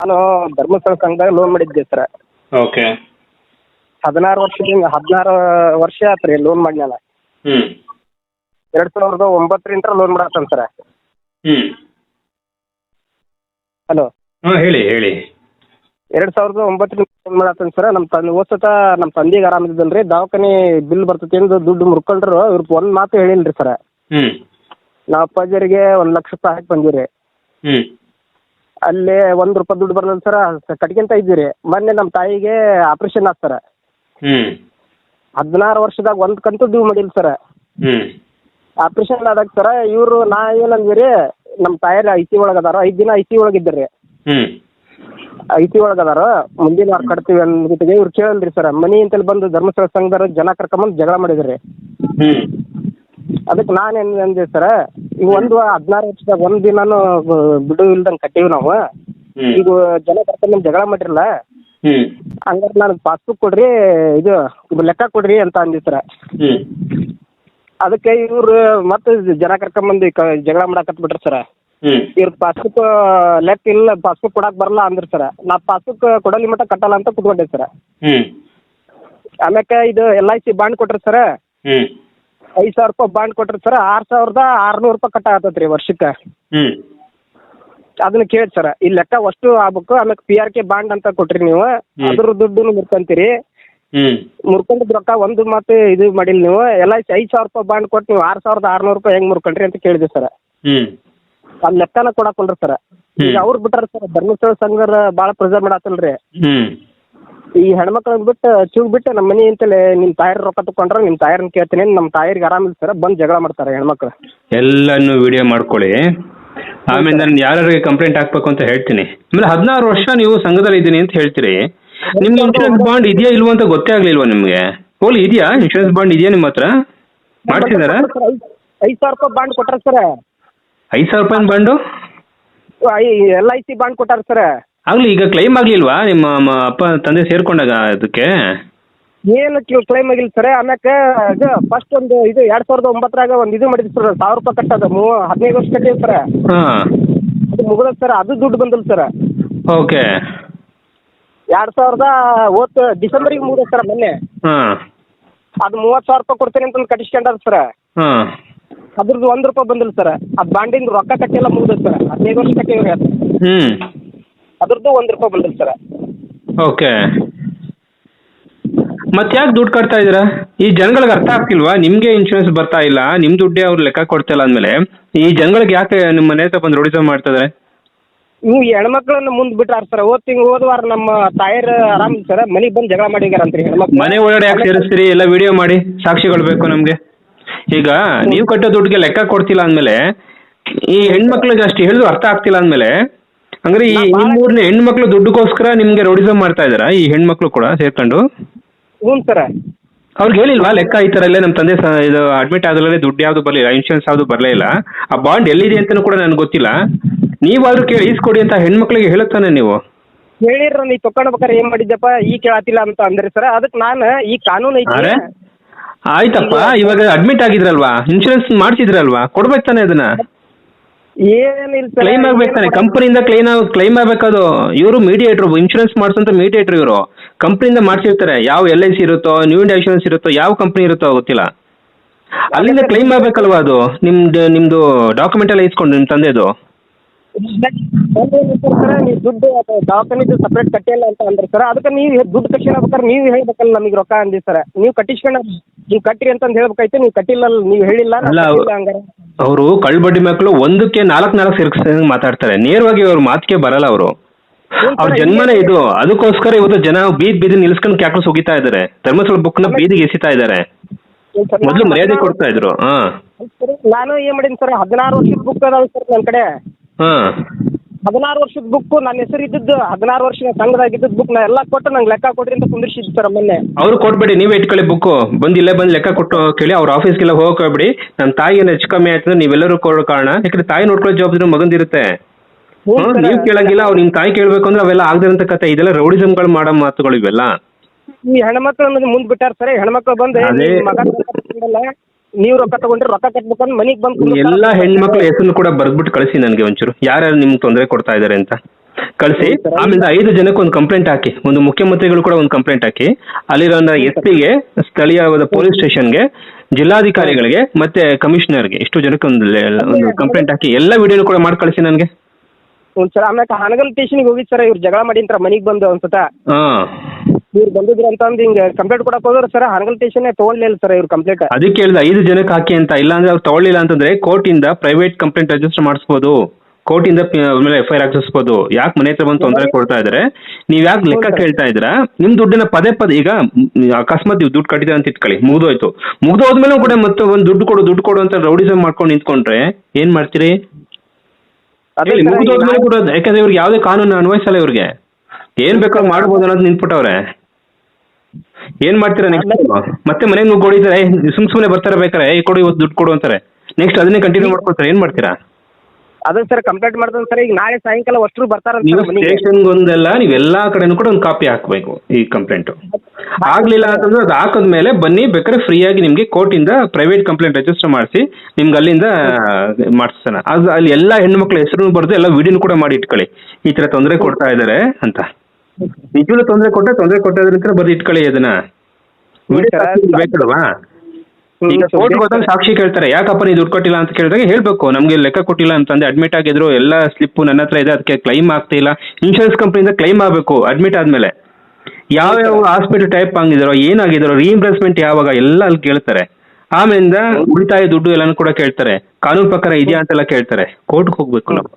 ನಾನು ಧರ್ಮಸ್ಥಳ ಸಂಘದಾಗ ಲೋನ್ ಮಾಡಿದ್ದೆ ಸರ್. ಓಕೆ ಹದಿನಾರು ವರ್ಷದಿಂದ ಹದಿನಾರು ವರ್ಷ ಆತು ರೀ ಲೋನ್ ಮಾಡಿ ನಾನು ಎರಡು ಸಾವಿರದ ಒಂಬತ್ತರಿಂದ ಲೋನ್ ಮಾಡತ್ತೇನೆ ಸರ್. ಹ್ಞೂ ಹಲೋ. ಹಾಂ ಹೇಳಿ ಹೇಳಿ. ಎರಡು ಸಾವಿರದ ಒಂಬತ್ತರಿಂದ ಲೋನ್ ಮಾಡತ್ತೇನೆ ಸರ್. ನಮ್ಮ ತಂದೆ ಓದ್ಸತ ನಮ್ಮ ತಂದೆಗೆ ಆರಾಮಿದ್ದಿಲ್ಲ ರೀ ದವಾಖಾನೆ ಬಿಲ್ ಬರ್ತೈತಿ ಎಂದು ದುಡ್ಡು ಮುರ್ಕೊಂಡ್ರು. ಇವ್ರ ಒಂದು ಮಾತು ಹೇಳಿಲ್ರಿ ರೀ ಸರ್ ನಾವು ನಮ್ಮ ಅಪ್ಪಾಜಿಯರಿಗೆ ಒಂದು ಲಕ್ಷ ರೂಪಾಯಿ ಹಾಕಿ ಬಂದೀವಿ ರೀ ಹ್ಞೂ ಅಲ್ಲಿ ಒಂದ್ ರೂಪಾಯಿ ದುಡ್ಡು ಬರಲ್ಲ ಸರ್ ಕಟ್ಕೊಂತ ಇದ್ದೀರಿ. ಮೊನ್ನೆ ನಮ್ಮ ತಾಯಿಗೆ ಆಪರೇಷನ್ ಆತ್ ಸರ್. ಹ್ಞೂ ಹದಿನಾರು ವರ್ಷದಾಗ ಒಂದ್ ಕಂತು ಡ್ಯೂ ಮಾಡಿಲ್ಲ ಸರ್. ಆಪರೇಷನ್ ಆಪ್ರೇಷನ್ ಆದಾಗ ಸರ ಇವರು ನಾ ಏನಂದ್ರಿ ನಮ್ಮ ತಾಯಿ ಐ ಸಿ ಒಳಗೆ ಅದಾರ ಐದು ದಿನ ಐ ಸಿ ಒಳಗೆ ಇದ್ದರು ಹ್ಞೂ ಐ ಸಿ ಒಳಗೆ ಅದಾರ ಮುಂದಿನ ವಾರ ಕಟ್ತೀವಿ ಅಂದ್ಬಿಟ್ಟಿಗೆ ಇವ್ರು ಕೇಳಲ್ರಿ ಸರ್. ಮನಿ ಅಂತೇಳಿ ಬಂದು ಧರ್ಮಸ್ಥಳ ಸಂಘದವ್ರು ಜನ ಕರ್ಕೊಂಬಂದು ಜಗಳ ಮಾಡಿದ್ರಿ ಹ್ಮ್. ಅದಕ್ಕೆ ನಾನು ಏನು ಅಂದೆ ಸರ ಈಗ ಒಂದು ಹದಿನಾರು ವರ್ಷದಾಗ ಒಂದು ದಿನಾನು ಬಿಡು ಇಲ್ದಂಗೆ ಕಟ್ಟೀವಿ ನಾವು. ಈಗ ಜನ ಕರ್ಕೊಂಬಂದು ಜಗಳ ಮಾಡಿರಲ್ಲ? ಹಂಗಾರ ಹಂಗಾರೆ ನನಗೆ ಪಾಸ್ಬುಕ್ ಕೊಡ್ರಿ ಇದು ಲೆಕ್ಕ ಕೊಡ್ರಿ ಅಂತ ಅಂದಿ ಸರ ಹ್ಞೂ ಅದಕ್ಕೆ ಇವ್ರು ಮತ್ತೆ ಜನ ಕರ್ಕೊಂಬಂದು ಕ ಜಗಳ ಮಾಡಾಕತ್ ಬಿಟ್ರಿ ಸರ. ಇವ್ರ ಪಾಸ್ಬುಕ್ ಲೆಕ್ಕ ಇಲ್ಲ ಪಾಸ್ಬುಕ್ ಕೊಡಕ್ ಬರಲ್ಲ ಅಂದ್ರ ಸರ. ನಾ ಪಾಸ್ಬುಕ್ ಕೊಡಲಿ ಮಟ್ಟ ಕಟ್ಟಲ್ಲ ಅಂತ ಕುತ್ಕೊಂಡೆ ಸರ. ಆಮ್ಯಾಕ ಆಮ್ಯಾಕೆ ಇದು ಎಲ್ ಐ ಸಿ ಬಾಂಡ್ ಕೊಟ್ರಿ ಸರ. ಐದು ಸಾವಿರ ರೂಪಾಯಿ ಬಾಂಡ್ ಕೊಟ್ರಿ ಸರ್ ಆರು ಸಾವಿರದ ಆರುನೂರು ರೂಪಾಯಿ ಕಟ್ಟಾಗತ್ತೈತೆ ರೀ ವರ್ಷಕ್ಕೆ. ಅದನ್ನ ಕೇಳಿ ಸರ್ ಈ ಲೆಕ್ಕ ಅಷ್ಟು ಆಗ್ಬೇಕು ಆಮೇಲೆ ಪಿ ಆರ್ ಕೆ ಬಾಂಡ್ ಅಂತ ಕೊಟ್ರಿ ನೀವು ಅದ್ರ ದುಡ್ಡು ಮುರ್ಕೊಂತೀರಿ. ಮುರ್ಕೊಂಡ್ ಮುರ್ಕೊಂಡಿದ್ ರೊಕ್ಕ ಒಂದು ಮಾತು ಇದು ಮಾಡಿಲ್ಲ ನೀವು ಎಲ್ಲ ಐದ್ ಸಾವಿರ ರೂಪಾಯಿ ಬಾಂಡ್ ಕೊಟ್ಟು ನೀವು ಆರು ಸಾವಿರದ ಆರುನೂರು ರೂಪಾಯಿ ಹೆಂಗ್ ಮುರ್ಕೊಂಡ್ರಿ ಅಂತ ಕೇಳಿದೆ ಸರ್. ಹ್ಞೂ ಆ ಲೆಕ್ಕನ ಕೊಂಡ್ರಿ ಸರ್. ಈಗ ಅವ್ರು ಬಿಟ್ಟಾರ ಸರ್ ಧರ್ಮಸ್ಥಳ ಸಂಘರ ಭಾಳ ಪ್ರೆಸರ್ ಮಾಡತ್ತಲ್ರಿ ಈ ಹೆಣ್ಮಕ್ಳನ್ನ ಬಿಟ್ಟು ಚೂಗ್ ಬಿಟ್ಟು ನಮ್ಮ ಮನೆ ಅಂತಲೇ ನಿಮ್ಮ ತಾಯರ್ ರೊಕ್ಕ ತಗೊಂಡ್ರೆ ನಿಮ್ಮ ತಾಯರ್ನ ಕೇಳ್ತೀನಿ ನಮ್ಮ ತಾಯರಿಗೆ ಆರಾಮಿಲ್ಲ ಸರ್ ಬಂದು ಜಗಳ ಮಾಡ್ತಾರೆ ಹೆಣ್ಮಕ್ಳು. ಎಲ್ಲನೂ ವಿಡಿಯೋ ಮಾಡ್ಕೊಳ್ಳಿ. ಆಮೇಲೆ ನಾನು ಯಾರ್ಯಾರಿಗೆ ಕಂಪ್ಲೇಂಟ್ ಹಾಕ್ಬೇಕು ಅಂತ ಹೇಳ್ತೀನಿ. ಆಮೇಲೆ ಹದಿನಾರು ವರ್ಷ ನೀವು ಸಂಘದಲ್ಲಿ ಇದ್ದೀನಿ ಅಂತ ಹೇಳ್ತೀರಿ. ನಿಮ್ಗೆ ಇನ್ಶೂರೆನ್ಸ್ ಬಾಂಡ್ ಇದೆಯಾ ಇಲ್ವಾ ಅಂತ ಗೊತ್ತೇ ಆಗ್ಲಿಲ್ವಾ ನಿಮಗೆ? ಓಲಿ ಇದೆಯಾ? ಇನ್ಶೂರೆನ್ಸ್ ಬಾಂಡ್ ಇದೆಯಾ ನಿಮ್ಮ ಹತ್ರ? ಮಾಡ್ಸಿದಾರಾ? ಐದ್ ಸಾವಿರ ರೂಪಾಯಿ ಬಾಂಡ್ ಕೊಟ್ಟಾರ ಸರ್. ಐದ್ ಸಾವಿರ ರೂಪಾಯಿ bond L I C bond ಕೊಟ್ಟಾರ ಸರ್. ಆಗಲಿ ಈಗ ಕ್ಲೈಮ್ ಆಗ್ಲಿಲ್ವಾ? ನಿಮ್ಮ ಮ- ಅಪ್ಪ ತಂದೆ ಸೇರ್ಕೊಂಡಾಗ ಅದಕ್ಕೆ? ಏನು ಕ್ಲೈಮ್ ಆಗಿಲ್ಲ ಸರ್. ಆಮ್ಯಾಕೆ ಇದು ಫಸ್ಟ್ ಒಂದು ಇದು ಎರಡ್ ಸಾವಿರದ ಒಂಬತ್ತರಾಗ ಒಂದು ಇದು ಮಾಡಿದ್ರು ಸರ್. ಸಾವಿರ ರೂಪಾಯಿ ಕಟ್ಟದ ಮೂ ಹದಿನೈದು ವರ್ಷ ಕಟ್ಟಿವಿ ಸರ್. ಹಾಂ. ಅದು ಮುಗಿದ ಸರ್. ಅದು ದುಡ್ಡು ಬಂದಿಲ್ಲ ಸರ್. ಓಕೆ. ಎರಡ್ ಸಾವಿರದ ಓತ್ ಡಿಸೆಂಬರಿಗೆ ಮುಗಿದ ಸರ್ ಮೊನ್ನೆ. ಹಾಂ. ಅದು ಮೂವತ್ತು ಸಾವಿರ ರೂಪಾಯಿ ಕೊಡ್ತೀನಿ ಅಂತ ಕಟ್ಟಿಸ್ಕೊಂಡಾರ ಸರ್. ಹಾಂ. ಅದ್ರದ್ದು ಒಂದು ರೂಪಾಯಿ ಬಂದಿಲ್ಲ ಸರ್. ಅದು ಬಾಂಡಿಂದ ರೊಕ್ಕ ಕಟ್ಟಿಲ್ಲ ಮುಗಿದ ಸರ್. ಹದಿನೈದು ವರ್ಷ ಕಟ್ಟಿವ್ರಿ ಅದು. ಹ್ಞೂ ಅದ್ರದ್ದು ಒಂದು ರೂಪಾಯಿ ಬಂದಿಲ್ಲ ಸರ್. ಓಕೆ. ಮತ್ತೆ ಯಾಕೆ ದುಡ್ಡು ಕಟ್ತಾ ಇದ್ದೀರಾ? ಈ ಜನಗಳಿಗೆ ಅರ್ಥ ಆಗ್ತಿಲ್ವಾ? ನಿಮಗೆ ಇನ್ಶೂರೆನ್ಸ್ ಬರ್ತಾ ಇಲ್ಲ ನಿಮ್ಮ ದುಡ್ಡೇ ಅವ್ರು ಲೆಕ್ಕ ಕೊಡ್ತಾ ಇಲ್ಲ ಅಂದಮೇಲೆ ಈ ಜನಗಳಿಗೆ ಯಾಕೆ ನಿಮ್ಮ ಮನೆ ಹತ್ರ ಬಂದು ರೋಡಿಸಮ್ ಮಾಡ್ತಾ ಇದ್ದಾರೆ ನೀವು ಹೆಣ್ಮಕ್ಳನ್ನ ಮುಂದೆ ಬಿಟ್ಟಾರ ಸರ್. ಹೋದ್ ತಿಂಗ್ ಹೋದ ವಾರ ನಮ್ಮ ತಾಯರ್ ಆರಾಮ್ ಸರ್. ಮನೆಗೆ ಬಂದು ಜಗಳ ಮಾಡಿದಾರಂತ್ರಿ ಹೆಣ್ಮಕ್ಳು. ಮನೆ ಒಳಗಡೆ ಯಾಕೆ ಸೇರಿಸ್ತೀರಿ? ಎಲ್ಲ ವಿಡಿಯೋ ಮಾಡಿ ಸಾಕ್ಷಿಗಳು ಬೇಕು ನಮಗೆ. ಈಗ ನೀವು ಕಟ್ಟೋ ದುಡ್ಡಿಗೆ ಲೆಕ್ಕ ಕೊಡ್ತಿಲ್ಲ ಅಂದ್ಮೇಲೆ ಈ ಹೆಣ್ಮಕ್ಳಿಗೆ ಅಷ್ಟು ಹೇಳಿದ್ರು ಅರ್ಥ ಆಗ್ತಿಲ್ಲ ಅಂದಮೇಲೆ ಹಂಗಾರೆ ಈ ನಿಮ್ಮೂರಿನ ಹೆಣ್ಮಕ್ಳು ದುಡ್ಡುಗೋಸ್ಕರ ನಿಮ್ಗೆ ರೋಡಿಸಮ್ ಮಾಡ್ತಾ ಇದಾರಾ? ಈ ಹೆಣ್ಮಕ್ಳು ಕೂಡ ಸೇರ್ಕೊಂಡು? ಹ್ಞೂ ಸರ. ಅವ್ರಿಗೆ ಹೇಳಿಲ್ವಾ ಲೆಕ್ಕ ಈ ಥರ ನಮ್ ನಮ್ಮ ತಂದೆ ಸ ಇದು ಅಡ್ಮಿಟ್ ಆದ್ರಲ್ಲೇ ದುಡ್ಡು ಯಾವುದು ಬರಲಿಲ್ಲ ಇನ್ಶೂರೆನ್ಸ್ ಯಾವುದು ಬರಲೇ ಇಲ್ಲ. ಆ ಬಾಂಡ್ ಎಲ್ಲಿದೆ ಅಂತಲೂ ಕೂಡ ನನಗೆ ಗೊತ್ತಿಲ್ಲ. ನೀವಾದ್ರೂ ಕೇಳಿ ಈಸ್ಕೊಡಿ ಅಂತ ಹೆಣ್ಮಕ್ಳಿಗೆ ಹೇಳುತ್ತಾನೆ ನೀವು. ಹೇಳಿರ ನೀ ತಕೊಂಡ್ಬೇಕಾರೆ ಏನ್ ಮಾಡಿದ್ದಪ್ಪ ಈ ಕೇಳತಿಲ್ಲ ಅಂತ ಅಂದ್ರೆ ಸರ್ ಅದಕ್ಕೆ ನಾನು ಈ ಕಾನೂನು ಅರೆ? ಐತಿ ಆಯ್ತಪ್ಪ ಇವಾಗ ಅಡ್ಮಿಟ್ ಆಗಿದ್ರಲ್ವಾ? ಇನ್ಶೂರೆನ್ಸ್ ಮಾಡ್ಸಿದ್ರಲ್ವಾ? ಕೊಡ್ಬೇಕು ತಾನೆ ಅದನ್ನ? ಏನಿಲ್ಲ ಸರ್ ಕ್ಲೈಮ್ ಆಗ್ಬೇಕು ತಾನೆ. ಕಂಪನಿಯಿಂದ ಕ್ಲೈಮ್ ಕ್ಲೈಮ್ ಆಗ್ಬೇಕದು. ಇವರು ಮೀಡಿಯೇಟರ್ ಇನ್ಶೂರೆನ್ಸ್ ಮಾಡಿಸೋಂಥ ಮೀಡಿಯೇಟರ್ ಇವರು. ಕಂಪ್ನಿಯಿಂದ ಮಾಡಿಸಿರ್ತಾರೆ. ಯಾವ ಎಲ್ ಐ ಸಿ ಇರುತ್ತೋ ನ್ಯೂ ಇಂಡಿಯಾ ಇನ್ಶೂರೆನ್ಸ್ ಇರುತ್ತೋ ಯಾವ ಕಂಪನಿ ಇರುತ್ತೋ ಗೊತ್ತಿಲ್ಲ. ಅಲ್ಲಿಂದ ಕ್ಲೈಮ್ ಆಗ್ಬೇಕಲ್ವಾ ಅದು? ನಿಮ್ದು ನಿಮ್ಮದು ಡಾಕ್ಯುಮೆಂಟ್ ಎಲ್ಲ ಇಸ್ಕೊಂಡು ನಿಮ್ಮ ತಂದೆದು. ಸರ್ ನೀವು ದುಡ್ಡು ಅದು ದವಾಖಾನಿದು ಸಪ್ರೇಟ್ ಕಟ್ಟಿಲ್ಲ ಅಂತ ಅಂದ್ರೆ ಸರ್ ಅದಕ್ಕೆ ನೀವು ದುಡ್ಡು ಕಟ್ಸ್ಕೊಳ್ಬೇಕಾರೆ ನೀವು ಹೇಳ್ಬೇಕಲ್ಲ ನಮಗೆ ರೊಕ್ಕ ಅಂದಿ ಸರ್ ನೀವು ಕಟ್ಟಿಸ್ಕೊಂಡ್ ನೀವು ಕಟ್ಟಿರಿ ಅಂತಂದು ಹೇಳ್ಬೇಕಾಯ್ತು ನೀವು ಕಟ್ಟಿಲ್ಲ ನೀವು ಹೇಳಿಲ್ಲ ಅಲ್ಲ, ಹಂಗಾರೆ. ಅವರು ಕಳ್ಬಡ್ಡಿ ಮಕ್ಕಳು ಒಂದಕ್ಕೆ ನಾಲ್ಕು ನಾಲ್ಕು ಸಿರ್ಕ್ಸ್ ಮಾತಾಡ್ತಾರೆ. ನೇರವಾಗಿ ಅವ್ರ ಮಾತಿಗೆ ಬರಲ್ಲ ಅವರು. ಅವ್ರ ಜನ್ಮನೇ ಇದು. ಅದಕ್ಕೋಸ್ಕರ ಇವತ್ತು ಜನ ಬೀದ್ ಬೀದಿ ನಿಲ್ಸ್ಕೊಂಡು ಕ್ಯಾಕಲ್ಸ್ ಹೋಗಿತಾ ಇದ್ದಾರೆ. ಧರ್ಮಸ್ಥಳ ಬುಕ್ನ ಬೀದಿಗೆ ಎಸಿತಾ ಇದ್ದಾರೆ. ಏನ್ ಸರ್, ಮೊದಲು ನಾನು ಮರ್ಯಾದೆ ಕೊಡ್ತಾ ಇದ್ರು. ಹಾ. ನಾನು ಏನ್ ಮಾಡೀನಿ ಸರ್ ಹದಿನಾರು ವರ್ಷದ ಬುಕ್ ಅದಾವ ಸರ್ ನನ್ನ ಕಡೆ. ಹಾ. ಹದಿನಾರು ವರ್ಷದ ಬುಕ್ ನನ್ನ ಹೆಸರು ಇದ್ದದ್ದು ಹದಿನಾರು ವರ್ಷ ಸಂಘದಾಗಿದ್ದ ಬುಕ್ ನಾ ಎಲ್ಲ ಕೊಟ್ಟು ನಂಗೆ ಲೆಕ್ಕ ಕೊಡ್ರಿ ಅಂತ ಕುಂದಿರ್ಸಿದ್ದು ಸರ್ ಮೊನ್ನೆ. ಅವ್ರು ಕೊಟ್ಬೇಡಿ ನೀವೇ ಇಟ್ಕೊಳ್ಳಿ ಬುಕ್ ಬಂದು ಇಲ್ಲೇ ಬಂದು ಲೆಕ್ಕ ಕೊಟ್ಟು ಕೇಳಿ ಅವ್ರ ಆಫೀಸ್ಗೆಲ್ಲ ಹೋಗ್ಬೇಡಿ. ನಮ್ಮ ತಾಯಿ ಏನು ಹೆಚ್ಚು ಕಮ್ಮಿ ಆಯ್ತಂದ್ರೆ ನೀವೆಲ್ಲರೂ ಕೊಡೋ ಕಾರಣ. ಯಾಕಂದ್ರೆ ತಾಯಿ ನೋಡ್ಕೊಳ್ಳೋ ಜವಾಬ್ದಾರಿ ಮಗಂದಿರುತ್ತೆ. ನೀವು ಹ್ಮ್, ಸರ್. ನೀವ್ ಕೇಳಂಗಿಲ್ಲ ಅವ್ರು ನಿಮ್ ತಾಯಿ ಕೇಳ್ಬೇಕು ಅಂದ್ರೆ ಅವೆಲ್ಲ ಆಗದಿರಂತ ಕತೆ. ಇದೆಲ್ಲ ರೌಡಿಸಮ್ಗಳು ಮಾಡೋ ಮಾತುಗಳು ಇವೆಲ್ಲ. ಈ ಹೆಣ್ಮಕ್ಳು ಮುಂದ್ ಬಿಟ್ಟಾರ ಸರ್ ಹೆಣ್ಮಕ್ಳು ಬಂದು ಅದೇ. ಮಗ ನೀವು ರೊಕ್ಕ ತಗೊಂಡ್ರೆ ರೊಕ್ಕ ಕಟ್ಬೇಕು ಅಂತ ಮನಿಗ್ ಬಂದು ಎಲ್ಲ ಹೆಣ್ಮಕ್ಳು ಹೆಸರು ಕೂಡ ಬರ್ದ್ಬಿಟ್ಟು ಕಳಿಸಿ ನನಗೆ ಒಂಚೂರು. ಯಾರ್ಯಾರು ನಿಮ್ಗೆ ತೊಂದರೆ ಕೊಡ್ತಾ ಇದ್ದಾರೆ ಅಂತ. ಕಳಿಸಿ. ಆಮೇಲೆ ಐದು ಜನಕ್ಕೆ ಒಂದು ಕಂಪ್ಲೇಂಟ್ ಹಾಕಿ. ಒಂದು ಮುಖ್ಯಮಂತ್ರಿಗಳು ಕೂಡ ಒಂದು ಕಂಪ್ಲೇಂಟ್ ಹಾಕಿ. ಅಲ್ಲಿರೋ ಎಸ್ ಪಿಗೆ ಸ್ಥಳೀಯವಾದ ಪೊಲೀಸ್ ಸ್ಟೇಷನ್ಗೆ ಜಿಲ್ಲಾಧಿಕಾರಿಗಳಿಗೆ ಮತ್ತೆ ಕಮಿಷನರ್ಗೆ ಇಷ್ಟು ಜನಕ್ಕೆ ಒಂದು ಒಂದು ಕಂಪ್ಲೇಂಟ್ ಹಾಕಿ. ಎಲ್ಲ ವಿಡಿಯೋನು ಕೂಡ ಮಾಡಿ ಕಳಿಸಿ ನನಗೆ. ಒಂದ್ಸಲ ಆಮೇಲೆ ಆಮ್ಯಾಕ ಹಾನಗಲ್ ಸ್ಟೇಷನ್ಗೆ ಹೋಗಿದ್ ಸರ್ ಇವ್ರು ಜಗಳ ಮಾಡಿಂತ್ರ ಮನೆಗೆ ಬಂದು ಒಂದ್ಸತ ಹಾಂ. ಇವ್ರು ಬಂದಿದ್ರು ಅಂತ ಅಂದ್ ಹಿಂಗೆ ಕಂಪ್ಲೇಂಟ್ ಕೊಡಕ್ ಹೋದ್ರೆ ಸರ್ ಹಾನಗಲ್ ಸ್ಟೇಷನ್ನೇ ತೊಗೊಳ್ಲಿಲ್ಲ ಸರ್ ಇವ್ರು ಕಂಪ್ಲೇಂಟ್ ಅದಕ್ಕೆ ಹೇಳಿದ ಐದು ಜನಕ್ಕೆ ಹಾಕಿ ಅಂತ ಇಲ್ಲಾಂದ್ರೆ ಅವ್ರು ತಗೊಳ್ಳಿಲ್ಲ ಅಂತಂದ್ರೆ ಕೋರ್ಟಿಂದ ಪ್ರೈವೇಟ್ ಕಂಪ್ಲೇಂಟ್ ರಿಜಿಸ್ಟರ್ ಮಾಡಿಸ್ಬೋದು. ಕೋರ್ಟಿಂದ ಮೇಲೆ ಎಫ್ ಐ ಆರ್ ಹಾಕಿಸ್ಬೋದು ಯಾಕೆ ಮನೆ ಹತ್ರ ಬಂದು ತೊಂದರೆ ಕೊಡ್ತಾ ಇದ್ರೆ? ನೀವು ಯಾಕೆ ಲೆಕ್ಕ. ಕೇಳ್ತಾ ಇದ್ದೀರಾ? ನಿಮ್ಮ ದುಡ್ಡಿನ ಪದೇ ಪದೇ ಈಗ ಮ್, ಅಕಸ್ಮಾತ್ ನೀವು ದುಡ್ಡು ಕಟ್ಟಿದ್ರೆ ಅಂತ ಇಟ್ಕೊಳ್ಳಿ ಮುಗ್ದೋಯ್ತು. ಮುಗ್ದು ಹೋದ್ಮೇಲೆ ಕೂಡ ಮತ್ತೆ ಒಂದು ದುಡ್ಡು ಕೊಡು ದುಡ್ಡು ಕೊಡು ಅಂತ ರೌಡಿಸಮ್ ಮಾಡ್ಕೊಂಡು ನಿಂತ್ಕೊಂಡ್ರೆ ಏನ್ ಮಾಡ್ತೀರಿ? ಅದೇ ಹೇಳಿ ಸರ್ ಮುಗಿದು ಈಗ ಹೋದ್ಮೇಲೆ ಕೂಡ ಯಾಕಂದ್ರೆ ಇವ್ರಿಗೆ ಯಾವ್ದೇ ಕಾನೂನು ಅನ್ವಯಿಸಲ್ಲ ಇವ್ರಿಗೆ. ಏನ್ ಬೇಕಾದ್ರೂ ಮಾಡ್ಬೋದು ಅನ್ನೋದು ನಿಂತ್ಬಿಟ್ಟವ್ರೆ. ಏನ್ ಮಾಡ್ತೀರಾ ನೆಕ್ಸ್ಟ್ ಮತ್ತೆ ಮನೆ ನುಗ್ಗಿ ಕೊಡಿದ್ರೆ ಸುಮ್ ಸುಮ್ನೆ ಬರ್ತಾರೆ ಬೇಕಾರೆ ಏ ಕೊಡು ಇವತ್ತು ದುಡ್ಡು ಕೊಡು ಅಂತಾರೆ. ನೆಕ್ಸ್ಟ್ ಅದನ್ನೇ ಕಂಟಿನ್ಯೂ ಮಾಡ್ಕೊಳ್ತಾರೆ ಏನ್ ಮಾಡ್ತೀರಾ? ಅದನ್ನ ಸರ್ ಕಂಪ್ಲೇಂಟ್ ಮಾಡ್ತಾನೆ ಸರ್ ಈಗ ನಾಳೆ ಸಾಯಂಕಾಲ ಅಷ್ಟರು ಬರ್ತಾರ ನೀವು ಸ್ಟೇಷನ್ಗೆ ಒಂದೆಲ್ಲ ನೀವು ಎಲ್ಲಾ ಕಡೆನೂ ಕೂಡ ಒಂದು ಕಾಪಿ ಹಾಕಬೇಕು ಈ ಕಂಪ್ಲೇಂಟ್ ಆಗ್ಲಿಲ್ಲ ಅಂತಂದ್ರೆ ಅದು ಹಾಕಿದ್ಮೇಲೆ ಬನ್ನಿ ಬೇಕಾದ್ರೆ ಫ್ರೀಯಾಗಿ ನಿಮಗೆ ಕೋರ್ಟಿಂದ ಪ್ರೈವೇಟ್ ಕಂಪ್ಲೇಂಟ್ ರಿಜಿಸ್ಟರ್ ಮಾಡಿಸಿ ನಿಮ್ಗೆ ಅಲ್ಲಿಂದ ಮಾಡಿಸ್ತಾನೆ ಅದು ಅಲ್ಲಿ ಎಲ್ಲ ಹೆಣ್ಮಕ್ಳ ಹೆಸರು ಬರ್ದು ಎಲ್ಲ ವಿಡಿಯೋನು ಕೂಡ ಮಾಡಿ ಇಟ್ಕೊಳ್ಳಿ. ಈ ತರ ತೊಂದರೆ ಕೊಡ್ತಾ ಇದ್ದಾರೆ ಅಂತ. ನಿಜವಾಗ್ಲೂ ತೊಂದರೆ ಕೊಟ್ಟರೆ ತೊಂದರೆ ಕೊಟ್ಟೋದ್ರ ಬರೀ ಇಟ್ಕೊಳ್ಳಿ ಅದನ್ನ. ವಿಡಿಯೋ ಸರ್, ಬೇಕಲ್ವಾ? ಹ್ಮ್, ಈಗ ಕೋರ್ಟ್ ಬೇಕು ಹೋದಾಗ ಸಾಕ್ಷಿ ಕೇಳ್ತಾರೆ ಯಾಕಪ್ಪ ನೀವು ದುಡ್ಡು ಕೊಟ್ಟಿಲ್ಲ ಅಂತ ಕೇಳಿದಾಗ ಹೇಳ್ಬೇಕು ನಮಗೆ ಲೆಕ್ಕ ಕೊಟ್ಟಿಲ್ಲ ಅಂತಂದ್ರೆ ಅಡ್ಮಿಟ್ ಆಗಿದ್ರು ಎಲ್ಲ ಸ್ಲಿಪ್ ನನ್ನ ಹತ್ರ ಇದೆ ಅದಕ್ಕೆ ಕ್ಲೈಮ್ ಆಗ್ತಿಲ್ಲ ಇನ್ಶೂರೆನ್ಸ್ ಕಂಪ್ನಿಯಿಂದ ಕ್ಲೈಮ್ ಆಗಬೇಕು ಅಡ್ಮಿಟ್ ಆದ್ಮೇಲೆ. ಯಾವ ಯಾವ ಹಾಸ್ಪಿಟಲ್ ಟೈಪ್ ಆಗಿದಾರೋ ಏನಾಗಿದಾರೋ ರೀಇಂಬರ್ಸ್ಮೆಂಟ್ ಯಾವಾಗ ಎಲ್ಲ ಅಲ್ಲಿ ಕೇಳ್ತಾರೆ. ಆಮೇಲಿಂದ ಉಳಿತಾಯ ದುಡ್ಡು ಎಲ್ಲಾನು ಕೂಡ ಕೇಳ್ತಾರೆ. ಕಾನೂನು ಪ್ರಕಾರ ಇದೆಯಾ ಅಂತೆಲ್ಲ ಕೇಳ್ತಾರೆ. ಕೋರ್ಟ್ಗೆ ಹೋಗ್ಬೇಕು ನಾವು.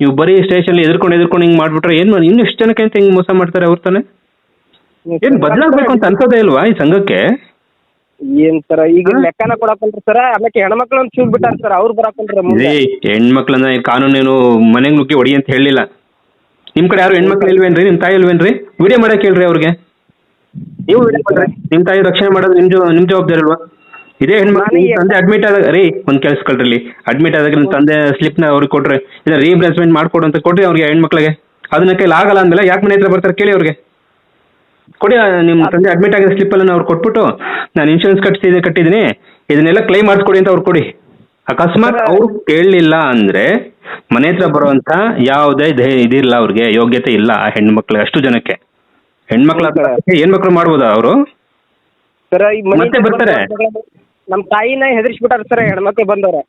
ನೀವು ಬರೀ ಸ್ಟೇಷನ್ ಎದ್ಕೊಂಡು ಎದ್ಕೊಂಡು ಹಿಂಗ್ ಮಾಡ್ಬಿಟ್ರೆ ಏನ್ ಮಾಡಿ ಇನ್ನು ಎಷ್ಟು ಜನಕ್ಕೆ ಅಂತ ಹಿಂಗ್ ಮೋಸ ಮಾಡ್ತಾರೆ ಅವ್ರ ತಾನೆ? ಏನ್ ಬದಲಾಗ್ಬೇಕು ಅಂತ ಅನ್ಸೋದೇ ಇಲ್ವಾ ಈ ಸಂಘಕ್ಕೆ? ಏನ್ ಸರ ಈಗ ಲೆಕ್ಕನ ಕೊಡಕೊಂಡ್ರಿ ಸರ ಆಮೇಲೆ ಹೆಣ್ಮಕ್ಳು ಅಂತ ಬಿಟ್ಟಾರ ಸರ್ ಅವ್ರು ಬರಾಕೊಂಡ್ರ ಮುಂದೆ. ಏ ಹೆಣ್ಮಕ್ಳನ್ನ ಈ ಕಾನೂನೇನು ಮನೆಗೆ ನುಗ್ಗಿ ಹೊಡಿ ಅಂತ ಹೇಳಿಲ್ಲ ನಿಮ್ ಕಡೆ ಯಾರು ಹೆಣ್ಮಕ್ಳು ಇಲ್ವೇನ್ರಿ? ನಿಮ್ ತಾಯಿ ಇಲ್ವೇನ್ರಿ? ವಿಡಿಯೋ ಮಾಡಕ್ ಹೇಳ್ರಿ ಅವ್ರಿಗೆ. ನೀವು ವಿಡಿಯೋ ಮಾಡ್ರಿ. ನಿಮ್ ತಾಯಿ ರಕ್ಷಣೆ ಮಾಡೋದು ನಿಮ್ ಜವ- ನಿಮ್ ಜವಾಬ್ದಾರಿ ಅಲ್ವಾ? ಇದೇ ಹೆಣ್ಮಕ್ಳು ನಿಮ್ ತಂದೆ ಅಡ್ಮಿಟ್ ಆದಾಗ ರೀ ಒಂದ್ ಕೇಳಿಸ್ಕೊಳ್ರಿ ಅಡ್ಮಿಟ್ ಆದಾಗ ನಿಮ್ ತಂದೆ ಸ್ಲಿಪ್ನ ಅವ್ರಿಗೆ ಕೊಟ್ರೆ. ಇಲ್ಲ ರೀಪ್ಲೇಸ್ಮೆಂಟ್ ಮಾಡ್ಕೊಡು ಅಂತ ಕೊಟ್ರಿ ಅವ್ರಿಗೆ ಹೆಣ್ಮಕ್ಳಿಗೆ. ಅದನ್ನ ಕೈಲಿ ಆಗಲ್ಲ ಅಂದ್ಮೇಲೆ ಯಾಕೆ ಮನೆ ಹತ್ರ ಬರ್ತಾರೆ ಕೇಳಿ ಅವ್ರಿಗೆ. ಕೊಡಿ ನಿಮ್ ತಂದೆ ಅಡ್ಮಿಟ್ ಆಗಿರೋ ಸ್ಲಿಪ್ ಅನ್ನ ಅವ್ರು ಕೊಟ್ಬಿಟ್ಟು ನಾನು ಇನ್ಶೂರೆನ್ಸ್ ಕಟ್ಸಿ ಕಟ್ಟಿದೀನಿ ಇದನ್ನೆಲ್ಲ ಕ್ಲೈಮ್ ಮಾಡಿಸ್ಕೊಡಿ ಅಂತ ಅವ್ರು ಕೊಡಿ. ಅಕಸ್ಮಾತ್ ಅವ್ರು ಕೇಳಲಿಲ್ಲ ಅಂದ್ರೆ ಮನೆ ಹತ್ರ ಬರುವಂತ ಯಾವುದೇ ಇದಿಲ್ಲ ಅವ್ರಿಗೆ ಯೋಗ್ಯತೆ ಇಲ್ಲ ಆ ಹೆಣ್ಮಕ್ಳಿಗೆ ಅಷ್ಟು ಜನಕ್ಕೆ. ಹೆಣ್ಮಕ್ಳ ಏನ್ ಮಕ್ಳು ಮಾಡ್ಬೋದಾ ಅವರು? ಮತ್ತೆ ಬರ್ತಾರೆ. ನಮ್ಮ ತಾಯಿನ ಹೆದರ್ಸ್ಬಿಟ್ಟಾರ ಸರ್ ಹೆಣ್ಮಕ್ಳು ಬಂದವ್ರೆ.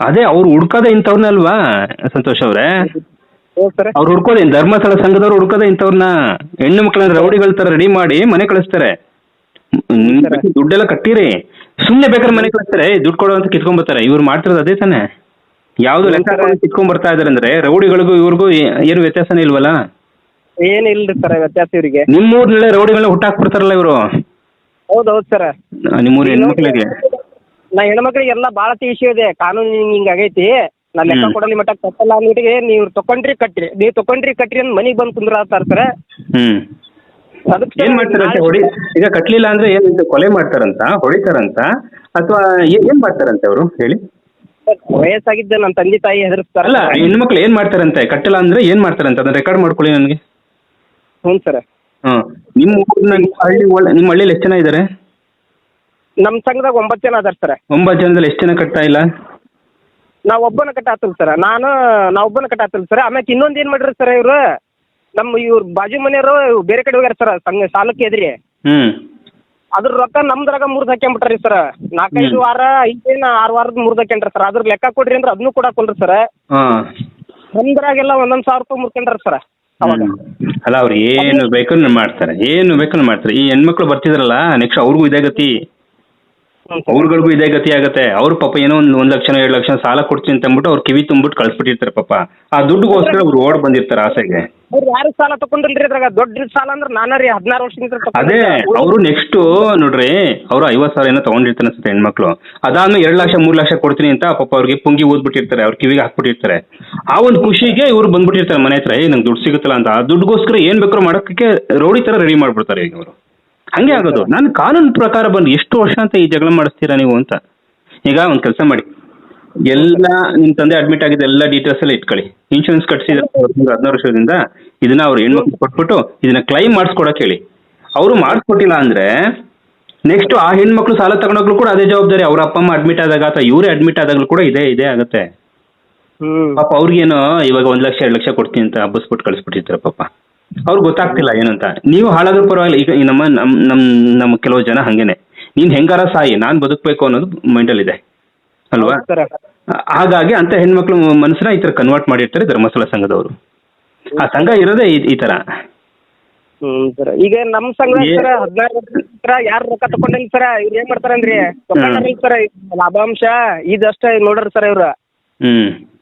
ಅದೇ ಅವ್ರು ಹುಡ್ಕೋದೇ ಇಂಥವ್ರನ್ನ ಅಲ್ವಾ ಸಂತೋಷ್ ಅವ್ರೆ? ಹೌದು ಸರ್. ಅವ್ರು ಹುಡ್ಕೋದೇ ಧರ್ಮಸ್ಥಳ ಸಂಘದವ್ರು ಹುಡ್ಕೋದೇ ಇಂಥವ್ರನ್ನ ಹೆಣ್ಣು ಮಕ್ಕಳನ್ನ ರೌಡಿಗಳ ತರ ರೆಡಿ ಮಾಡಿ ಮನೆ ಕಳಿಸ್ತಾರೆ. ನಿಮ್. ದುಡ್ಡೆಲ್ಲ ಕಟ್ಟಿರಿ. ಸುಮ್ನೆ ಬೇಕಾದ್ರೆ ಮನೆ ಕಳಿಸ್ತಾರೆ. "ಏ, ದುಡ್ಡು ಕೊಡೋ ಅಂತ ಕಿತ್ಕೊಂಡ್ ಬರ್ತಾರೆ ಇವ್ರು ಮಾಡ್ತಿರೋದು ಅದೇ ತಾನೆ. ಯಾವ್ದು ಲೆಕ್ಕ. ಕಿತ್ಕೊಂಡ್ ಬರ್ತಾ ಇದಾರೆ ಅಂದ್ರೆ ರೌಡಿಗಳಿಗೂ ಇವ್ರಿಗೂ ಏನು ವ್ಯತ್ಯಾಸನೇ ಇಲ್ವಲ್ಲ? ಏನಿಲ್ರಿ ಸರ್ ವ್ಯತ್ಯಾಸ ಇವರಿಗೆ. ನಿಮ್ಮೂರ್ನಲ್ಲೇ ರೌಡಿಗಳನ್ನ ಹುಟ್ಟಾಕ್ಬಿಡ್ತಾರಲ್ಲ ಇವರು? ಹೌದು ಹೌದು ಸರ್. ನಿಮ್ಮೂರ್ ಹೆಣ್ಮಕ್ಳಿಗೆ. ನಾ ಹೆಣ್ಮಕ್ಳಿಗೆ ಎಲ್ಲ ಭಾಳ ಇಶ್ಯೂ ಇದೆ. ಕಾನೂನು ಹಿಂಗ್ ಹಿಂಗ್ ಆಗೈತಿ. ನಾ ಲೆಕ್ಕ ಹ್ಮ್. ಕೊಡಲಿ ಮಟ್ಟ ಕಟ್ಟಲ್ಲ ಅಂದ್ಬಿಟ್ಟಿಗೆ ನೀವು ತಕೊಂಡ್ರಿ ಕಟ್ರಿ. ನೀವು ತಕೊಂಡ್ರಿ ಕಟ್ರಿ ಅಂತ ಮನೆಗೆ ಬಂದು ಕುಂದ್ರ ಸರ್ ಹ್ಮ್. ಅದಕ್ಕೆ ಏನ್ ಮಾಡ್ತಾರಂತೆ ಹೊಡಿ ಈಗ ಕಟ್ಲಿಲ್ಲ ಅಂದ್ರೆ ಏನ್ ಇದು ಕೊಲೆ ಮಾಡ್ತಾರಂತ ಹೊಡಿತಾರಂತ ಅಥವಾ ಏನ್ ಮಾಡ್ತಾರಂತೆ ಅವರು ಹೇಳಿ? ವಯಸ್ಸಾಗಿದ್ದ ನನ್ನ ತಂದೆ ತಾಯಿ ಹೆದರ್ಸ್ತಾರ. ಅಲ್ಲ ಹೆಣ್ಮಕ್ಳು ಏನ್ ಮಾಡ್ತಾರಂತೆ? ಕಟ್ಟಲ್ಲ ಅಂದ್ರೆ ಏನ್ ಮಾಡ್ತಾರಂತೆ? ಅದನ್ನ ರೆಕಾರ್ಡ್ ಮಾಡ್ಕೊಳ್ಳಿ ನನಗೆ. ಹ್ಞೂ ಸರ್. ಹ್ಮ್. ನಿಮ್ಮ ಹಳ್ಳಿ ಒಳ- ನಿಮ್ಮ ಹಳ್ಳಿಲಿ ಎಷ್ಟು ಜನ ಇದ್ದಾರೆ ನಮ್ಮ ಸಂಘದಾಗ ಒಂಬತ್ತು ಜನ ಅದಾರ ಸರ್. ಒಂಬತ್ತು ಜನದಲ್ಲಿ ಎಷ್ಟು ಜನ ಕಟ್ತಾ ಇಲ್ಲ? ನಾ ಒಬ್ಬನ ಕಟ್ಟಾತಲ್ ಸರ್. ನಾನು ನಾ ಒಬ್ಬನ ಕಟ್ಟಾತಲ್ ಸರ್. ಆಮ್ಯಾಕೆ ಇನ್ನೊಂದು ಏನು ಮಾಡ್ರಿ ಸರ್ ಇವರು? ನಮ್ಮ ಇವ್ರ ಬಾಜು ಮನೆಯವರು ಬೇರೆ ಕಡೆ ಹೋಗ್ಯಾರ ಸರ್ ಸಂಘ ಸಾಲಕ್ಕೆ ಎದ್ರಿ. ಹ್ಮ್. ಅದ್ರ ರೊಕ್ಕ ನಮ್ದ್ರಾಗ ಮುರ್ದು ಹಾಕ್ಯಂಬಿಟ್ರಿ ಸರ್. ನಾಲ್ಕೈದು. ವಾರ ಐದೇನ ಆರು ವಾರದ ಮುರ್ದು ಹಾಕ್ಯಂಡ್ರಿ ಸರ್. ಅದ್ರ ಲೆಕ್ಕ ಕೊಡ್ರಿ ಅಂದ್ರೆ ಅದನ್ನು ಕೊಲ್ರಿ ಸರ್. ಹಾ. ನಮ್ದ್ರಾಗೆಲ್ಲ ಒಂದೊಂದು ಸಾವಿರ ರೂಪಾಯಿ ಮುರ್ಕೊಂಡ್ರಿ ಸರ್. ಅವಾಗ. ಹ್ಮ್. ಅಲ್ಲ ಅವ್ರು ಏನು ಬೇಕಾದ್ರೂ ಮಾಡ್ತಾರೆ. ಏನು ಬೇಕಾದ್ರೂ ಮಾಡ್ತಾರೆ. ಈ ಹೆಣ್ಮಕ್ಳು ಬರ್ತಿದ್ರಲ್ಲ ನೆಕ್ಸ್ಟ್ ಅವ್ರಿಗೂ ಇದೇ ಗತಿ. ಅವ್ರಗಳಿಗೂ ಇದೇ ಗತಿ ಆಗುತ್ತೆ. ಅವ್ರ ಪಾಪ ಏನೋ ಒಂದು ಒಂದ್ ಲಕ್ಷ ಎರಡು ಲಕ್ಷ ಸಾಲ ಕೊಡ್ತೀನಿ ಅಂತ ಅಂದ್ಬಿಟ್ಟು ಅವ್ರು ಕಿವಿ ತುಂಬಿಟ್ಟು ಕಳ್ಸ್ಬಿಟ್ಟಿರ್ತಾರೆ ಪಾಪ. ಆ ದುಡ್ಡುಗೋಸ್ಕರ ಅವ್ರು ಓಡ್ ಬಂದಿರ್ತಾರೆ ಆಸೆಗೆ. ಅವ್ರು ಯಾರು ಸಾಲ ತಗೊಂಡ್ರಿ ಅದ್ರಾಗ ದೊಡ್ಡ ಸಾಲ ಅಂದ್ರೆ ನಾನ ರೀ ಹದಿನಾರು ವರ್ಷದಿಂದ ಅದೇ ಅವರು ನೆಕ್ಸ್ಟ್ ನೋಡ್ರಿ ಅವ್ರು ಐವತ್ ಸಾವಿರ ಏನೋ ತಗೊಂಡಿರ್ತಾರೆ ಅನ್ಸುತ್ತೆ ಹೆಣ್ಮಕ್ಳು. ಅದಾದ್ಮೇಲೆ ಎರಡ್ ಲಕ್ಷ ಮೂರ್ ಲಕ್ಷ ಕೊಡ್ತೀನಿ ಅಂತ ಪಾಪ ಅವ್ರಿಗೆ ಪುಂಗಿ ಊದ್ಬಿಟ್ಟಿರ್ತಾರೆ ಅವ್ರ ಕಿವಿಗೆ ಹಾಕ್ಬಿಟ್ಟಿರ್ತಾರೆ. ಆ ಒಂದು ಖುಷಿಗೆ ಇವ್ರು ಬಂದ್ಬಿಟ್ಟಿರ್ತಾರೆ ಮನೆ ಹತ್ರ ಏ ನಂಗೆ ದುಡ್ಡು ಸಿಗುತ್ತಲ್ಲ ಅಂತ. ಆ ದುಡ್ಡುಗೋಸ್ಕರ ಏನ್ ಬೇಕಾದ್ರೂ ಮಾಡೋಕ್ಕೆ ರೌಡಿ ತರ ರೆಡಿ ಮಾಡ್ಬಿಡ್ತಾರೆ ಈಗ ಅವರು. ಹಂಗೆ ಆಗೋದು. ನಾನು ಕಾನೂನು ಪ್ರಕಾರ ಬಂದು ಎಷ್ಟು ವರ್ಷ ಅಂತ ಈ ಜಗಳ ಮಾಡಿಸ್ತೀರಾ ನೀವು ಅಂತ. ಈಗ ಒಂದು ಕೆಲಸ ಮಾಡಿ. ಎಲ್ಲ ನಿಮ್ ತಂದೆ ಅಡ್ಮಿಟ್ ಆಗಿದ್ದ ಎಲ್ಲ ಡೀಟೇಲ್ಸ್ ಎಲ್ಲ ಇಟ್ಕೊಳ್ಳಿ. ಇನ್ಶೂರೆನ್ಸ್ ಕಟ್ಸಿದ ಹದಿನಾರು ವರ್ಷದಿಂದ ಇದನ್ನ ಅವ್ರು ಹೆಣ್ಮಕ್ಳು ಕೊಟ್ಬಿಟ್ಟು ಇದನ್ನ ಕ್ಲೈಮ್ ಮಾಡಿಸ್ಕೊಡಕ್ ಹೇಳಿ. ಅವರು ಮಾಡಿಸ್ಕೊಟ್ಟಿಲ್ಲ ಅಂದ್ರೆ ನೆಕ್ಸ್ಟ್ ಆ ಹೆಣ್ಮಕ್ಳು ಸಾಲ ತಗೊಂಡಾಗ್ಲೂ ಕೂಡ ಅದೇ ಜವಾಬ್ದಾರಿ. ಅವ್ರ ಅಪ್ಪ ಅಮ್ಮ ಅಡ್ಮಿಟ್ ಆದಾಗ ಅಥವಾ ಇವರೇ ಅಡ್ಮಿಟ್ ಆದಾಗ್ಲೂ ಕೂಡ ಇದೇ ಇದೇ ಆಗುತ್ತೆ. ಪಾಪ ಅವ್ರಿಗೇನೋ ಇವಾಗ ಒಂದ್ ಲಕ್ಷ ಎರಡು ಲಕ್ಷ ಕೊಡ್ತೀನಿ ಅಂತ ಹಬ್ಬಸ್ಬಿಟ್ಟು ಕಳಿಸ್ಬಿಟ್ಟಿರ್ತಾರೆ ಪಾಪ. ಅವ್ರಿಗೆ ಗೊತ್ತಾಗ್ತಿಲ್ಲ ಏನಂತ. ನೀವು ಹಾಳಾದ್ರೂ ಪರವಾಗಿಲ್ಲ. ಈಗ ನಮ್ಮ ನಮ್ ನಮ್ ನಮ್ಮ ಕೆಲವು ಜನ ಹಂಗೇನೆ. ನೀನ್ ಹೆಂಗಾರ ಸಾಯಿ ನಾನ್ ಬದುಕಬೇಕು ಅನ್ನೋದು ಮೈಂಡಲ್ಲಿ ಇದೆ ಅಲ್ವಾ ಸರ್. ಹಾಗಾಗಿ ಅಂತ ಹೆಣ್ಮಕ್ಳು ಮನಸ್ಸನ್ನ ಈ ತರ ಕನ್ವರ್ಟ್ ಮಾಡಿರ್ತಾರೆ ಧರ್ಮಸ್ಥಳ ಸಂಘದವರು. ಆ ಸಂಘ ಇರೋದೇ ಈ- ಈ ತರ. ಹ್ಮ್ ಸರ್. ಈಗ ನಮ್ ಸಂಘ ಏ- ಸರ್ ಹದಿನಾರು ಸರ ಯಾರು ರೊಕ್ಕ ತಕೊಂಡಿಲ್ಲ ಸರ್? ಇವ್ರು ಏನ್ ಮಾಡ್ತಾರಂದ್ರಿ? ತಗೊಂಡಾರಿಲ್ಲ ಸರ್? ಲಾಭಾಂಶ ಇದಷ್ಟೇ ನೋಡ್ರಿ ಸರ್ ಇವ್ರ. ಹ್ಮ್.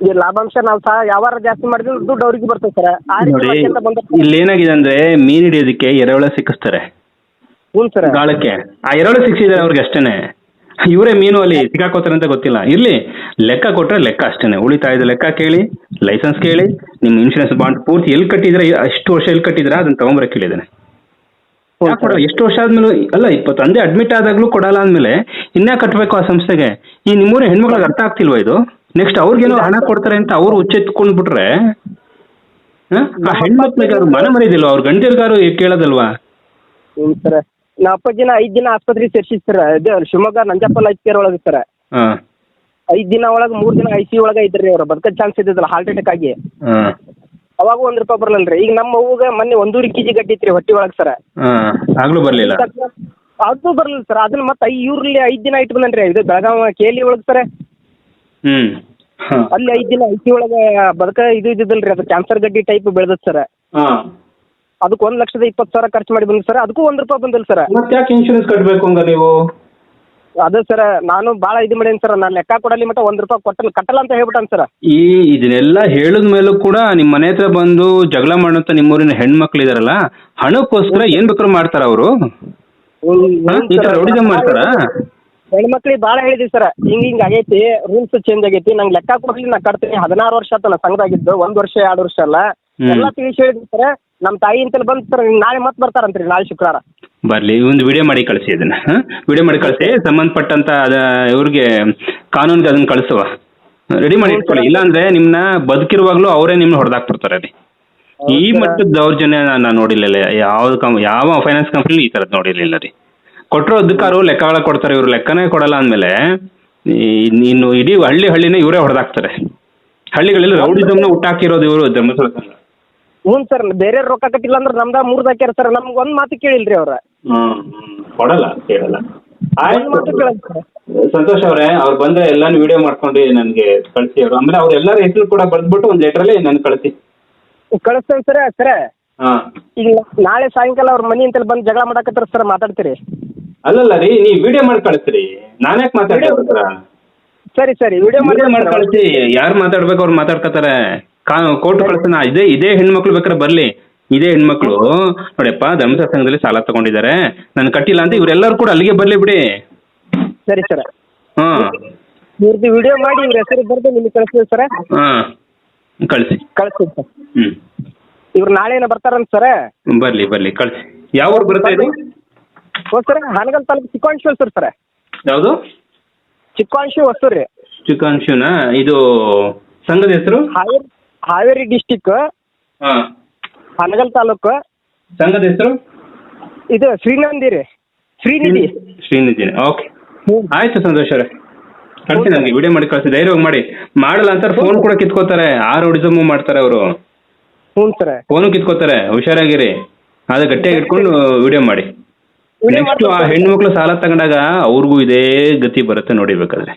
ಈ ಲಾಭಾಂಶ ನಾವ್ ಸಹ ಯಾವಾರ ಜಾಸ್ತಿ ಮಾಡಿದ್ರೆ ದುಡ್ಡು ಅವ್ರಿಗೆ ಬರ್ತದೆ ಸರ್. ಆ ರೀತಿ ನೋಡಿ ಮಾಡ್ಕೊಂತ ಬಂದ್ರೆ ಇಲ್ಲಿ ಏನಾಗಿದೆ ಅಂದ್ರೆ ಮೀನ್ ಹಿಡಿಯೋದಕ್ಕೆ ಎರೆಹುಳ ಸಿಕ್ಕಿಸ್ತಾರೆ. ಹ್ಞೂ ಸರ್. ಗಾಳಕ್ಕೆ. ಆ ಎರೆಹುಳ ಸಿಕ್ಸಿದೆ ಅವ್ರಿಗೆ ಅಷ್ಟೇನೆ. ಇವರೇ ಮೀನು ಅಲ್ಲಿ ಸಿಕ್ಕಾಕೋತಾರೆ ಅಂತ ಗೊತ್ತಿಲ್ಲ. ಇಲ್ಲಿ ಲೆಕ್ಕ ಕೊಟ್ರೆ ಲೆಕ್ಕ ಅಷ್ಟೇನೆ. ಉಳಿತಾಯದ ಲೆಕ್ಕ ಕೇಳಿ ಲೈಸೆನ್ಸ್ ಕೇಳಿ ನಿಮ್ಮ ಇನ್ಶೂರೆನ್ಸ್ ಬಾಂಡ್ ಪೂರ್ತಿ ಎಲ್ಲಿ ಕಟ್ಟಿದ್ರೆ ಅಷ್ಟು ವರ್ಷ ಎಲ್ಲಿ ಕಟ್ಟಿದ್ರೆ ಅದನ್ನ ತಗೊಂಬರಕ್ಕೆ ಕೇಳಿದ್ದೇನೆ ಹ್ಞೂ ಯಾಕ್ ಕೊಡಲ್ಲ? ಎಷ್ಟು ವರ್ಷ ಆದ್ಮೇಲೆ ಅಲ್ಲ ಇಪ್ಪತ್ತು ಅಂದೇ ಅಡ್ಮಿಟ್ ಆದಾಗ್ಲೂ ಕೊಡಲ್ಲ ಅಂದ್ಮೇಲೆ ಇನ್ನೇ ಕಟ್ಟಬೇಕು ಆ ಸಂಸ್ಥೆಗೆ? ಈ ನಿಮ್ಮೂರ ಹೆಣ್ಮಕ್ಳಿಗೆ ಅರ್ಥ ಆಗ್ತಿಲ್ವಾ ಇದು? ನೆಕ್ಸ್ಟ್ ಅವ್ರಿಗೇನೋ ಹಣ ಕೊಡ್ತಾರೆ ಅಂತ ಅವ್ರು ಉಚ್ಚೆತ್ಕೊಂಡ್ಬಿಟ್ರೆ? ಆ ಹೆಣ್ಮಕ್ಳಿಗೆ ಅವ್ರು ಮನ ಮರಿದಿಲ್ವಾ ಅವ್ರ ಗಂಡರ್ಗಾರು ಕೇಳೋದಲ್ವಾ? ಹ್ಞೂ ಸರ್. ನಾ ಅಪ್ಪಾಜಿನ ಐದು ದಿನ ಆಸ್ಪತ್ರೆಗೆ ಸೇರ್ಸಿರ್ತಾರ ಸರ್. ಇದು ಶಿವಮೊಗ್ಗ ನಂಜಪ್ಪ ಲೈಫ್ ಕೇರ್ ಒಳಗೆ ಸರ್. ಐದ್ ಐದು ದಿನ ಒಳಗ ಮೂರು ದಿನ ಐ ಸಿ ಒಳಗ ಇದ್ರಿ ಅವ್ರ. ಬದುಕೋ ಚಾನ್ಸ್ ಇದ್ದಲ್ಲ ಹಾರ್ಟ್ ಅಟ್ಯಾಕ್ ಆಗಿ. ಹಾ. ಅವಾಗ ಒಂದ್ ರೂಪಾಯಿ ಬರಲ್ಲ ರೀ. ಈಗ ನಮ್ಮ ಅವ್ವಗೆ ಮೊನ್ನೆ ಒಂದೂರಿ ಕೆಜಿ ಗಡ್ಡಿ ಗಡ್ಡಿತ್ರಿ ಹೊಟ್ಟಿ ಒಳಗೆ ಸರ್. ಹಾ. ಆಗ್ಲೂ ಬರ್ಲಿಲ್ಲ. ಅದು ಬರಲಿಲ್ಲ ಸರ್. ಅದನ್ನ ಮತ್ತೆ ಐ ಇವ್ರಲ್ಲಿ ಐದು ದಿನ ಇಟ್ಟು ಬಂದನ್ರಿ ಇದು ಬೆಳಗಾವಿ ಕೇಲಿ ಒಳಗೆ ಸರ್. ಹ್ಮ್. ಹಾ. ಅಲ್ಲಿ ಐದ್ ದಿನ ಐ ಸಿ ಒಳಗ ಬದಕ ಇದು ಇದ್ದಿದ್ದಲ್ರಿ ಅದು ಕ್ಯಾನ್ಸರ್ ಗಡ್ಡಿ ಟೈಪ್ ಬೆಳೆದದ್ ಸರ್ ಹಾ. ಅದಕ್ಕೆ ಒಂದ್ ಲಕ್ಷದ ಇಪ್ಪತ್ತು ಸಾವಿರ ಖರ್ಚು ಮಾಡಿ ಬಂದ್ರಿ ಸರ್ ಅದಕ್ಕೂ ಒಂದ್ ರೂಪಾಯಿ ಬಂದಿಲ್ಲ ಸರ್ ಮತ್ತೆ ಯಾಕೆ ಇನ್ಶೂರೆನ್ಸ್ ಕಟ್ಟಬೇಕು ಹಂಗ ನೀವು? ಅದ ಸರ್ ನಾನು ಭಾಳ ಇದು ಮಾಡೇನ್ ಸರ್ ನಾನು ಲೆಕ್ಕ ಕೊಡಲಿ ಮತ್ತೆ ಒಂದ್ ರೂಪಾಯಿ ಕೊಟ್ಟಲ್ಲ ಕಟ್ಟಲ್ಲ ಅಂತ ಹೇಳ್ಬಿಟ್ಟಾನ ಸರ್ ಈ ಇದನ್ನೆಲ್ಲ ಹೇಳಿದ ಮೇಲೂ ಕೂಡ ನಿಮ್ಮ ಮನೆ ಹತ್ರ ಬಂದು ಜಗಳ ಮಾಡುವಂತ ನಿಮ್ಮೂರಿನ ಹೆಣ್ಮಕ್ಳು ಇದಾರಲ್ಲ ಹಣಕ್ಕೋಸ್ಕರ ಏನ್ ಬೇಕಾದ್ರೂ ಮಾಡ್ತಾರ ಅವರು? ಈ ತರ ಮಾಡ್ತಾರಾ? ಹೆಣ್ಮಕ್ಳಿಗೆ ಭಾಳ ಹೇಳಿದ್ವಿ ಸರ್. ಹಿಂಗ ಹಿಂಗ ಆಗೈತಿ ರೂಲ್ಸ್ ಚೇಂಜ್ ಆಗೈತಿ. ನಂಗೆ ಲೆಕ್ಕ ಕೊಡ್ಲಿ ನಾ ಕಟ್ತೀನಿ. ಹದಿನಾರು ವರ್ಷ ಆತಲ್ಲ ಸಂಘದಾಗಿದ್ದು ಒಂದು ವರ್ಷ ಎರಡು ವರ್ಷ ಅಲ್ಲ. ಹ್ಮ್. ಎಲ್ಲ ತಿಳಿಸಿ ಹೇಳಿದ್ವಿ ಸರ್. ನಮ್ಮ ತಾಯಿ ಅಂತಲ್ಲಿ ಬಂದು ಸರ್ ನಾಳೆ ಮತ್ತೆ ಬರ್ತಾರಂತ್ರಿ ನಾಳೆ ಶುಕ್ರವಾರ. ಬರ್ಲಿ ಒಂದು ವಿಡಿಯೋ ಮಾಡಿ ಕಳಿಸಿ ಅದನ್ನ ವಿಡಿಯೋ ಮಾಡಿ ಕಳಿಸಿ ಸಂಬಂಧಪಟ್ಟಂತ ಅದ ಇವ್ರಿಗೆ ಕಾನೂನ್ಗೆ ಅದನ್ನ ಕಳಿಸುವ. ರೆಡಿ ಮಾಡಿ ಇಟ್ಕೊಳ್ಳಿ. ಇಲ್ಲಾಂದ್ರೆ ನಿಮ್ನ ಬದುಕಿರುವಾಗ್ಲೂ ಅವರೇ ನಿಮ್ನ ಹೊಡೆದಾಕ್ಬಿಡ್ತಾರೆ ರೀ ಈ ಮಟ್ಟದ ದೌರ್ಜನ್ಯ ನಾನು ನೋಡಿಲ್ಲ ಯಾವ್ದು ಯಾವ ಫೈನಾನ್ಸ್ ಕಂಪ್ನಿ ಈ ತರದ್ ನೋಡಿರ್ಲಿಲ್ಲ ರೀ. ಕೊಟ್ಟರು ಅದಕ್ಕಾರು ಲೆಕ್ಕಗಳ ಕೊಡ್ತಾರೆ ಇವರು ಲೆಕ್ಕನೇ ಕೊಡಲ್ಲ ಅಂದಮೇಲೆ ಇನ್ನು ಇಡೀ ಹಳ್ಳಿ ಹಳ್ಳಿನೇ ಇವರೇ ಹೊಡೆದಾಕ್ತಾರೆ. ಹಳ್ಳಿಗಳಲ್ಲಿ ರೌಡಿಸಮ್ನ ಹುಟ್ಟಾಕಿರೋದು ಇವರು ಧರ್ಮಸ್ಥಳ ಸಂಘ ಹ್ಞೂ ಸರ್ ಬೇರೆ ರೊಕ್ಕ ಕಟ್ಟಿಲ್ಲ ಅಂದ್ರೆ ನಮ್ದ ಮೂರ್ದು ಹಾಕ್ಯಾರ ಸರ್ ನಮ್ಗೆ ಒಂದು ಮಾತು ಕೇಳಿಲ್ರಿ ಅವ್ರ. ಹ್ಮ್ ಕೊಡಲ್ಲ ಕೇಳಲ್ಲ. ಒಂದು ಮಾತು ಕೇಳಲ್ಲ ಸರ್. ಸಂತೋಷ್ ಅವರೇ ಅವ್ರು ಬಂದ್ರೆ ಎಲ್ಲಾನು ವಿಡಿಯೋ ಮಾಡ್ಕೊಂಡು ನನಗೆ ಕಳಿಸಿ ಅವರು. ಆಮೇಲೆ ಅವ್ರ ಎಲ್ಲರ ಹೆಸರು ಕೂಡ ಬರ್ದ್ಬಿಟ್ಟು ಒಂದು ಲೆಟ್ರಲ್ಲಿ ನನ್ಗೆ ಕಳಿಸಿ. ಕಳಿಸ್ತೇನೆ ಸರ್ ಸರ. ಹಾ. ಈಗ ನಾಳೆ ಸಾಯಂಕಾಲ ಅವ್ರ ಮನಿ ಅಂತ ಬಂದು ಜಗಳ ಮಾಡಾಕತ್ತಾರ ಸರ್ ಮಾತಾಡ್ತೀರಿ. ಅಲ್ಲಲ್ಲ ರೀ ನೀವು ವಿಡಿಯೋ ಮಾಡಿ ಕಳಿಸ್ರಿ. ನಾನ್ಯಾಕೆ ಹತ್ರ? ಸರಿ ಸರಿ ವಿಡಿಯೋ ವಿಡಿಯೋ ಮಾಡಿ ಮಾಡಿ ಕಳಿಸಿ. ಯಾರು ಮಾತಾಡ್ಬೇಕು ಅವ್ರು ಮಾತಾಡ್ಕತಾರೆ ಕೋರ್ಟ್ ಕಳಿಸೋಣ ಇದೇ ಇದೇ ಹೆಣ್ಮಕ್ಳು ಬೇಕಾದ್ರೆ ಬರ್ಲಿ. ಇದೇ ಹೆಣ್ಮಕ್ಳು. ನೋಡಿಯಪ್ಪ ಧರ್ಮಸ್ಥಳ ಸಂಘದಲ್ಲಿ ಸಾಲ ತಗೊಂಡಿದ್ದಾರೆ. ನಾನು ಕಟ್ಟಿಲ್ಲ ಅಂತ ಇವರೆಲ್ಲರೂ ಕೂಡ ಅಲ್ಲಿಗೆ ಬರ್ಲಿ ಬಿಡಿ. ಸರಿ ಸರ್. ಹಾ. ಇವ್ರದ್ದು ವಿಡಿಯೋ ಮಾಡಿ ಇವ್ರ ಹೆಸರು ಬರ್ದು ನಿಮ್ಗೆ ಕಳಿಸ್ತೀವಿ ಸರ್. ಹಾ. ಕಳಿಸಿ. ಕಳಿಸ್ತೀವಿ ಸರ್. ಹ್ಮ್. ಇವ್ರು ನಾಳೆನ ಬರ್ತಾರಂತ ಸರ್. ಬರ್ಲಿ ಬರ್ಲಿ. ಕಳಿಸಿ. ಯಾವ ಊರು ಬರ್ತಾ ಇದು ಹ್ಞೂ ಸರ್ ಹಾನಗಲ್ ತಾಲೂಕು ಚಿಕ್ಕಾಂಶಿ ಹೊಸೂರು ಸರ್. ಯಾವುದು? ಚಿಕ್ಕಾಂಶಿ ಹೊಸೂರು. ರೀ ಇದು ಸಂಘದ ಹೆಸರು? ಹಾವೇರಿ ಹಾವೇರಿ ಡಿಸ್ಟಿಕ್ ಹಾಂ. ಹಾನಗಲ್ ತಾಲೂಕು. ಸಂಘದ ಹೆಸರು? ಇದು ಶ್ರೀನಂದಿ ರೀ. ಶ್ರೀನಿಧಿ. ಶ್ರೀನಿಧಿ. ಓಕೆ. ಆಯ್ತು ಸಂತೋಷ್ ಅವರೇ. ಕಳಿಸಿ ನನಗೆ ವಿಡಿಯೋ ಮಾಡಿ ಕಳಿಸಿ. ಧೈರ್ಯವಾಗಿ ಮಾಡಿ. ಮಾಡಲ್ಲ ಅಂತ ಫೋನ್ ಕೂಡ ಕಿತ್ಕೋತಾರೆ. ಆ ರೌಡಿಸಮು ಮಾಡ್ತಾರೆ ಅವರು. ಹ್ಞೂ ಸರ್. ಫೋನು ಕಿತ್ಕೋತಾರೆ. ಹುಷಾರಾಗಿರಿ. ಅದ ಗಟ್ಟಿಯಾಗಿ ಇಟ್ಕೊಂಡು ವಿಡಿಯೋ ಮಾಡಿ. ನೆಕ್ಸ್ಟ್ ಆ ಹೆಣ್ಮಕ್ಳು ಸಾಲ ತಗೊಂಡಾಗ ಅವ್ರಿಗೂ ಇದೇ ಗತಿ ಬರುತ್ತೆ ನೋಡಿ ಬೇಕಾದ್ರೆ